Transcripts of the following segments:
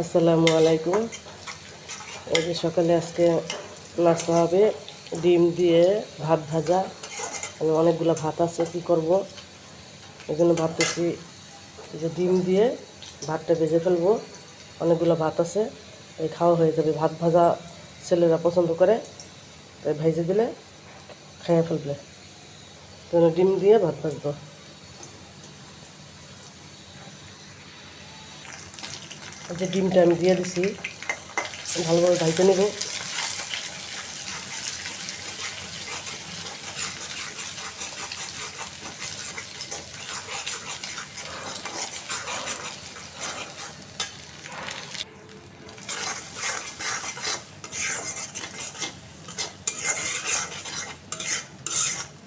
আসসালামু আলাইকুম। এই যে সকালে আজকে নাস্তা হবে, ডিম দিয়ে ভাত ভাজা। আমি অনেকগুলো ভাত আছে, কী করব? এই জন্য ভাবতেছি যে ডিম দিয়ে ভাতটা ভেজে ফেলব। অনেকগুলো ভাত আছে, এই খাওয়া হয়ে যাবে। ভাত ভাজা ছেলেরা পছন্দ করে, তাই ভেজে দিলে খেয়ে ফেলবে। জন্য ডিম দিয়ে ভাত ভাজবো। যে ডিমটা আমি দিয়ে দিছি ভালোভাবে ভাইতে নেব।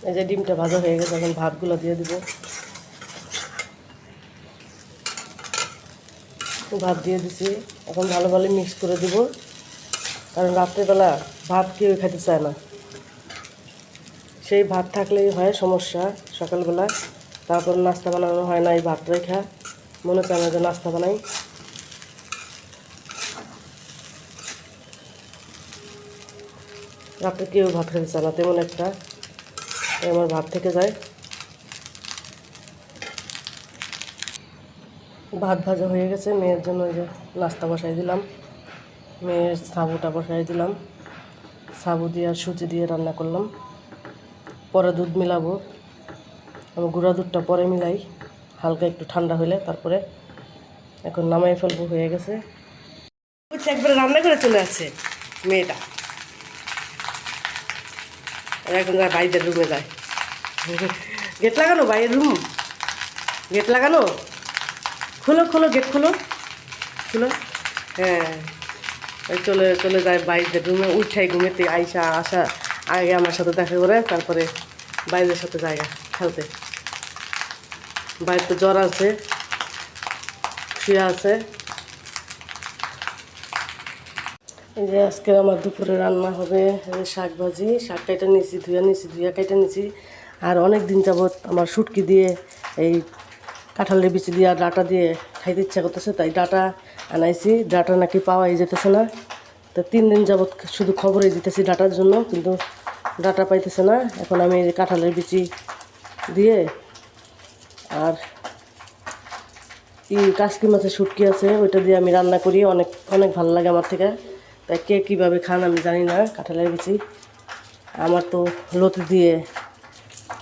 এই যে ডিমটা ভাজা হয়ে গেছে, এখন ভাতগুলো দিয়ে দিব। ভাত দিয়ে দিছি। এখন ভালো ভালো মিক্স করে দিব। কারণ রাত্রেবেলা ভাত কেউ খেতে চায় না। সেই ভাত থাকলেই হয় সমস্যা সকালবেলা। তারপর নাস্তা বানানো হয় না, এই ভাত রেখা। মনে চায় না যে নাস্তা বানাই। রাত্রে কেউ ভাত খেতে চায় না, তেমন একটা। আমার ভাত থেকে যায়। ভাত ভাজা হয়ে গেছে, মেয়ের জন্য ওই যে নাস্তা বসাই দিলাম। মেয়ের সাবুটা বসাই দিলাম। সাবু দিয়ে আর সুজি দিয়ে রান্না করলাম। পরে দুধ মিলাবো। আমি গুঁড়া দুধটা পরে মিলাই, হালকা একটু ঠান্ডা হলে তারপরে এখন নামাই ফেলব হয়ে গেছে। একবারে রান্না করে চলে আসছে মেয়েটা। এখন যায় বাইরের রুমে যায়। গেট লাগানো বাইরের রুম গেট লাগানো? খোলো খোলো, গেট খোলো। খোলো। হ্যাঁ। চলে চলে যায় বাইরের রুমে উঠাই ঘুমেতে আইসা, আসা, আগে আমার সাথে দেখা করে, তারপরে বাইরের সাথে জায়গা খেলতে। বাইরে জ্বর আছে, শুয়ে আছে। এই যে আজকে আমার দুপুরে রান্না হবে শাক ভাজি শাক কাইটা নিয়েছি, ধুয়া নিয়েছি, ধুয়া কাইটা নিয়েছি। আর অনেক দিন যাবৎ আমার শুটকি দিয়ে এই কাঁঠালের বিচি দিয়ে ডাটা দিয়ে খাইতে ইচ্ছা করতেছে, তাই ডাটা আনাইছি। ডাটা নাকি পাওয়াই যেতেছে না। তো তিন দিন যাবৎ শুধু খবরে দিতেছি ডাটার জন্য, কিন্তু ডাটা পাইতেছে না। এখন আমি এই কাঁঠালের বিচি দিয়ে আর ই কাসকি মাছের শুটকি আছে, ওইটা দিয়ে আমি রান্না করি। অনেক অনেক ভালো লাগে আমার থেকে। তাই কে কীভাবে খান আমি জানি না, কাঁঠালের বিচি আমার তো লতি দিয়ে,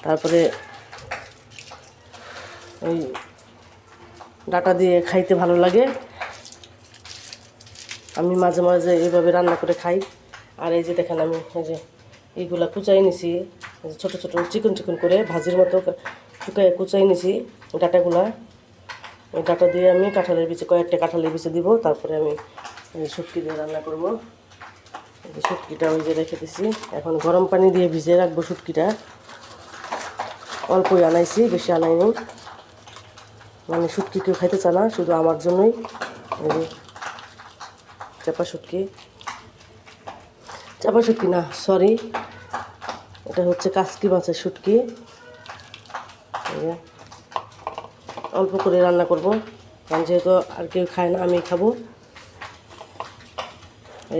তারপরে ওই ডাটা দিয়ে খাইতে ভালো লাগে। আমি মাঝে মাঝে এইভাবে রান্না করে খাই। আর এই যে দেখেন আমি, এই যে এইগুলা কুচাই নিছি ছোটো ছোটো চিকন চিকন করে ভাজির মতো শুকাই কুচাই নিছি ডাটাগুলা। ওই ডাটা দিয়ে আমি কাঁঠালের বিচে কয়েকটা কাঁঠালের বিচে দিব, তারপরে আমি শুটকি দিয়ে রান্না করব। শুটকিটা ওই যে রেখে দিছি। এখন গরম পানি দিয়ে ভিজিয়ে রাখব শুটকিটা। অল্পই আনাইছি, বেশি আনাইনি। মানে শুটকি কেউ খাইতে চায় না, শুধু আমার জন্যই। চাপা শুটকি। চাপা শুটকি না সরি এটা হচ্ছে কাসকি মাছের শুটকি। অল্প করে রান্না করব, কারণ যেহেতু আর কেউ খায় না, আমি খাব।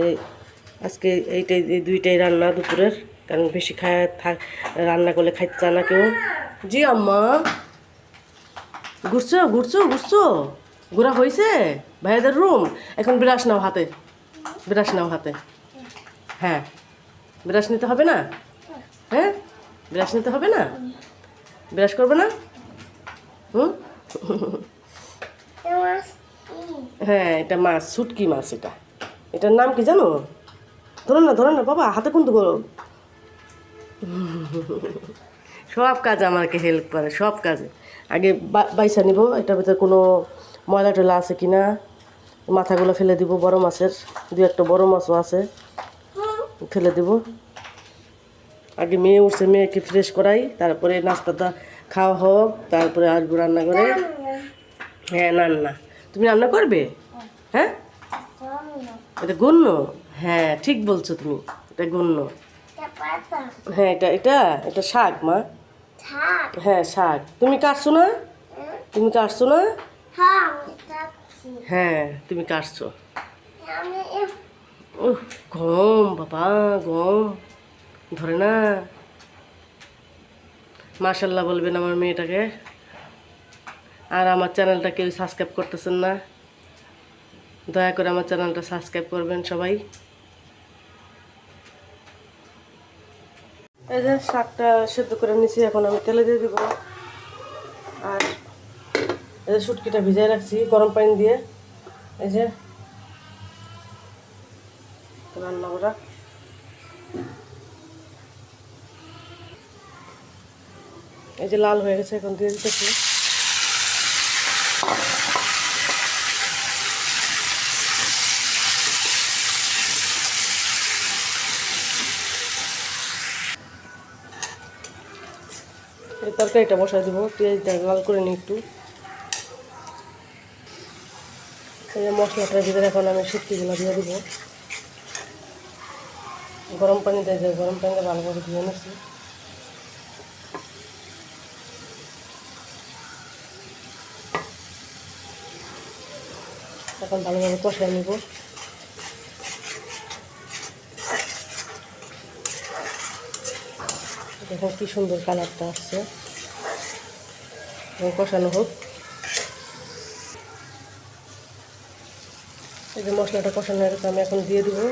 এই আজকে এইটাই, এই দুইটাই রান্না দুপুরের, কারণ বেশি খায়, থাক, রান্না করলে খাইতে চায় না কেউ। জি আম্মা। ঘুরছো ঘুরছো ঘুরছো? ঘোরা হয়েছে ভাইয়াদের রুম এখন বিরাস নাও হাতে। বিরাস নাও হাতে। হ্যাঁ। বিরাস নিতে হবে না? হ্যাঁ? বিরাস নিতে হবে না? বিরাস করবে না? হুম? হ্যাঁ এটা মাছ শুটকি মাছ এটা। এটার নাম কি জানো? ধরো না ধরো না, বাবা, হাতে কিন্তু করো সব কাজ আমাকে হেল্প করে, সব কাজে। আগে বাইসা নিব এটার ভিতরে কোনো ময়লা টয়লা আছে কি না মাথাগুলো ফেলে দিব বড় মাছের দু একটা বড় মাছও আছে ফেলে দিব। আগে মেয়ে উঠছে মেয়েকে ফ্রেশ করাই তারপরে নাস্তাটা খাওয়া হোক তারপরে আসব রান্না করে। হ্যাঁ রান্না তুমি রান্না করবে? হ্যাঁ? এটা গণ্য হ্যাঁ ঠিক বলছো তুমি এটা গণ্য হ্যাঁ এটা এটা এটা শাক মা। হ্যাঁ শাক তুমি কাটছো না? তুমি কাটছো না? হ্যাঁ হ্যাঁ তুমি কাটছো। উহ গম বাবা গম। ধরে না। মাশাল্লাহ বলবেন আমার মেয়েটাকে। আর আমার চ্যানেলটা কেউ সাবস্ক্রাইব করতেছেন না। দয়া করে আমার চ্যানেলটা সাবস্ক্রাইব করবেন সবাই। এই যে শাকটা সেদ্ধ করে নিছি এখন আমি তেলে দিয়ে দিব। আর এই যে শুটকিটা ভিজাই রাখছি, গরম পানি দিয়ে। এই যে রান্না করা। এই যে লাল হয়ে গেছে, এখন দিয়ে দিতেছি। এই তরকারিটা বসাই দিব পেঁয়াজটা লাল করে নিই একটু। মশলাটার ভিতরে এখন আমি শুটকিগুলো দিয়ে দেবো। গরম পানি দিয়ে যায় গরম পানিতে ভালো করে ধুয়ে নিচ্ছি। এখন ভালোভাবে কষাই নিব। দেখুন কি সুন্দর কালারটা আসছে। এবং কষানো হোক। এই যে মশলাটা কষানো হয়ে আমি এখন দিয়ে দেবো।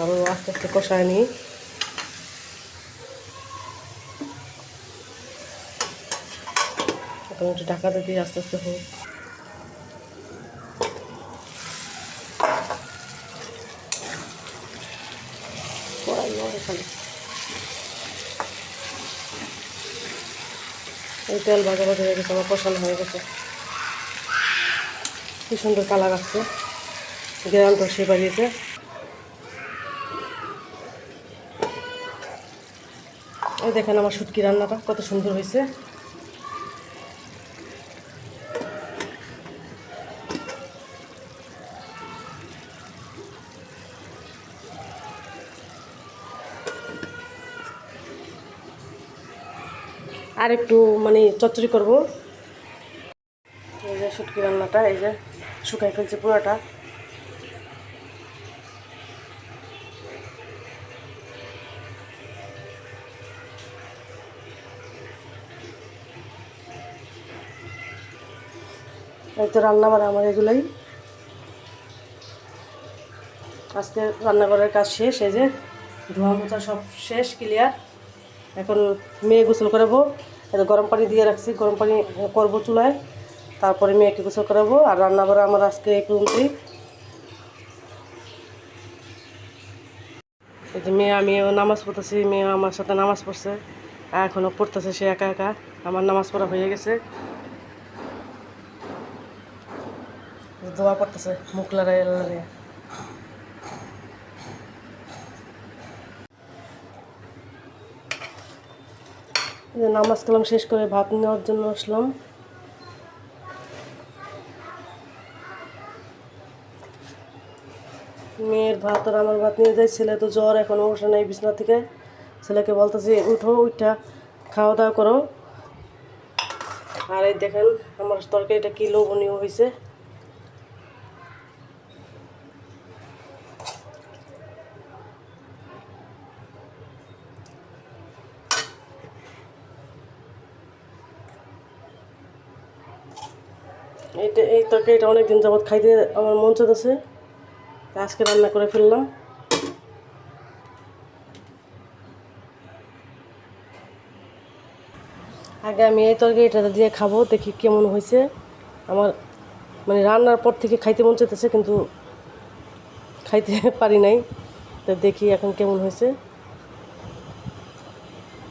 আরও আস্তে আস্তে কষায় নিই। একটু ঢাকাতে দিয়ে আস্তে আস্তে হোক। এই তেল ভাজা ভাজা হয়ে গেছে আমার কষানো হয়ে গেছে। কি সুন্দর কালার আসছে। গ্রামটা সে বাড়িয়েছে। এই দেখেন আমার শুটকি রান্নাটা কত সুন্দর হয়েছে। আর একটু মানে চচ্চড়ি করব। এই যে শুটকি রান্নাটা, এই যে শুকাই ফেলছে পুরোটা। এই তো রান্না বাড়া আমার এগুলোই। আজকে রান্নাঘরের কাজ শেষ, এই যে ধোয়া মোছা সব শেষ ক্লিয়ার এখন মেয়ে গোসল করাবো গরম পানি দিয়ে রাখছি, গরম পানি করব চুলায়, তারপরে মেয়েকে গোসল করাবো, আর রান্না বাড়া আমার আজকে এই পর্যন্তই। এই যে মেয়ে, আমিও নামাজ পড়তেছি মেয়ে আমার সাথে নামাজ পড়ছে এখনও পড়তেছে সে একা একা, আমার নামাজ পড়া হয়ে গেছে। দোয়া পড়তেছে মুখ লড়াই লড়াই নামাজ কালাম শেষ করে ভাত নেওয়ার জন্য আসলাম। মেয়ের ভাত আর আমার ভাত নিয়ে যাই, ছেলে তো জ্বর, এখন ওঠে নাই, বিছনা থেকে। ছেলেকে বলতেছি, উঠো উঠা খাওয়া দাওয়া করো। আর এই দেখেন, আমার তরকারিটা কি লোভনীয় হয়েছে এইটা এই তরকারিটা অনেক দিন যাবৎ খাইতে আমার মন চাচ্ছে আজকে রান্না করে ফেললাম। আগে আমি এই তরকারিটা দিয়ে খাব, দেখি কেমন হয়েছে। আমার মানে রান্নার পর থেকে খাইতে মন চাইতেছে, কিন্তু খাইতে পারি নাই। তো দেখি এখন কেমন হয়েছে।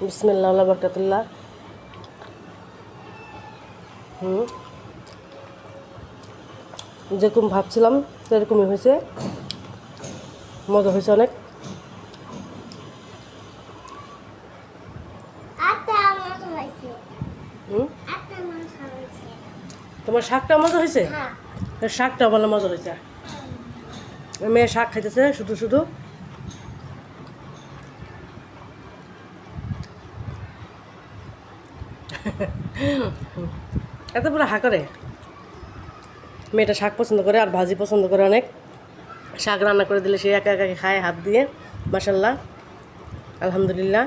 বিসমিল্লাহ বরকাতুল্লাহ। হুম। যেরকম ভাবছিলাম সেরকমই হয়েছে। মজা হয়েছে অনেক। তোমার শাকটা মজা হয়েছে? হ্যাঁ। শাকটা ভালো মজা হয়েছে। মেয়ে শাক খাইতেছে শুধু শুধু। এত পুরো হা করে মেয়েটা শাক পছন্দ করে আর ভাজি পছন্দ করে অনেক। শাক রান্না করে দিলে সে একা একা খায় হাত দিয়ে মাসাল্লাহ আলহামদুলিল্লাহ।